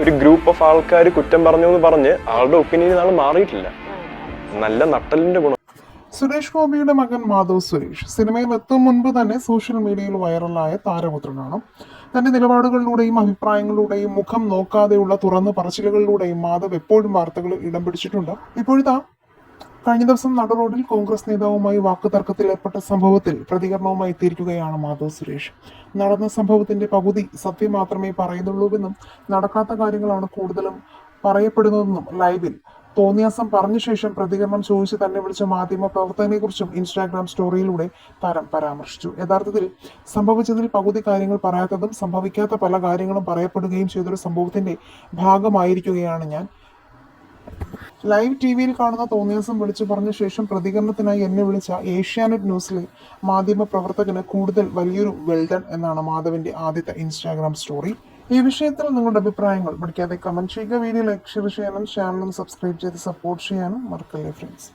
ഒരു group of ആൾക്കാർ കുറ്റം പറഞ്ഞു എന്ന് പറഞ്ഞ് ആളുടെ ഒപ്പീനിയൻ ആൾ മാറിയിട്ടില്ല. നല്ല നട്ടലിന്റെ ഗുണം. സുരേഷ് ഗോപിയുടെ മകൻ മാധവ് സുരേഷ് സിനിമയിൽ എത്തും മുൻപ് തന്നെ സോഷ്യൽ മീഡിയയിൽ വൈറലായ താരപുത്രനാണ് തന്റെ നിലപാടുകളിലൂടെയും അഭിപ്രായങ്ങളിലൂടെയും മുഖം നോക്കാതെയുള്ള തുറന്ന പറച്ചിലുകളിലൂടെയും മാധവ് എപ്പോഴും വാർത്തകളിൽ ഇടം പിടിച്ചിട്ടുണ്ട്. ഇപ്പോഴത്തെ കഴിഞ്ഞ ദിവസം നട റോഡിൽ കോൺഗ്രസ് നേതാവുമായി വാക്കുതർക്കത്തിൽ ഏർപ്പെട്ട സംഭവത്തിൽ പ്രതികരണവുമായി എത്തിയിരിക്കുകയാണ് മാധവ് സുരേഷ്. നടന്ന സംഭവത്തിന്റെ പകുതി സത്യം മാത്രമേ പറയുന്നുള്ളൂവെന്നും നടക്കാത്ത കാര്യങ്ങളാണ് കൂടുതലും പറയപ്പെടുന്നതെന്നും ലൈവിൽ തോന്നിയാസം പറഞ്ഞ ശേഷം പ്രതികരണം ചോദിച്ച് തന്നെ വിളിച്ച മാധ്യമ പ്രവർത്തകനെ കുറിച്ചും ഇൻസ്റ്റാഗ്രാം സ്റ്റോറിയിലൂടെ താരം പരാമർശിച്ചു. യഥാർത്ഥത്തിൽ സംഭവിച്ചതിൽ പകുതി കാര്യങ്ങൾ പറയാത്തതും സംഭവിക്കാത്ത പല കാര്യങ്ങളും പറയപ്പെടുകയും ചെയ്തൊരു സംഭവത്തിന്റെ ഭാഗമായിരിക്കുകയാണ് ഞാൻ ലൈവ് ടി വിയിൽ കാണുന്ന തോന്നിയാസം വിളിച്ചു പറഞ്ഞ ശേഷം പ്രതികരണത്തിനായി എന്നെ വിളിച്ച ഏഷ്യാനെറ്റ് ന്യൂസിലെ മാധ്യമ പ്രവർത്തകന് കൂടുതൽ വലിയൊരു വെൽഡൺ എന്നാണ് മാധവിന്റെ ആദ്യത്തെ ഇൻസ്റ്റാഗ്രാം സ്റ്റോറി ഈ വിഷയത്തിൽ നിങ്ങളുടെ അഭിപ്രായങ്ങൾ പഠിക്കാതെ കമന്റ് ചെയ്യുക. വീഡിയോ ലൈക്ക് ഷെയർ ചെയ്യാനും ചാനലും സബ്സ്ക്രൈബ് ചെയ്ത് സപ്പോർട്ട് ചെയ്യാനും മറക്കല്ലേ ഫ്രണ്ട്സ്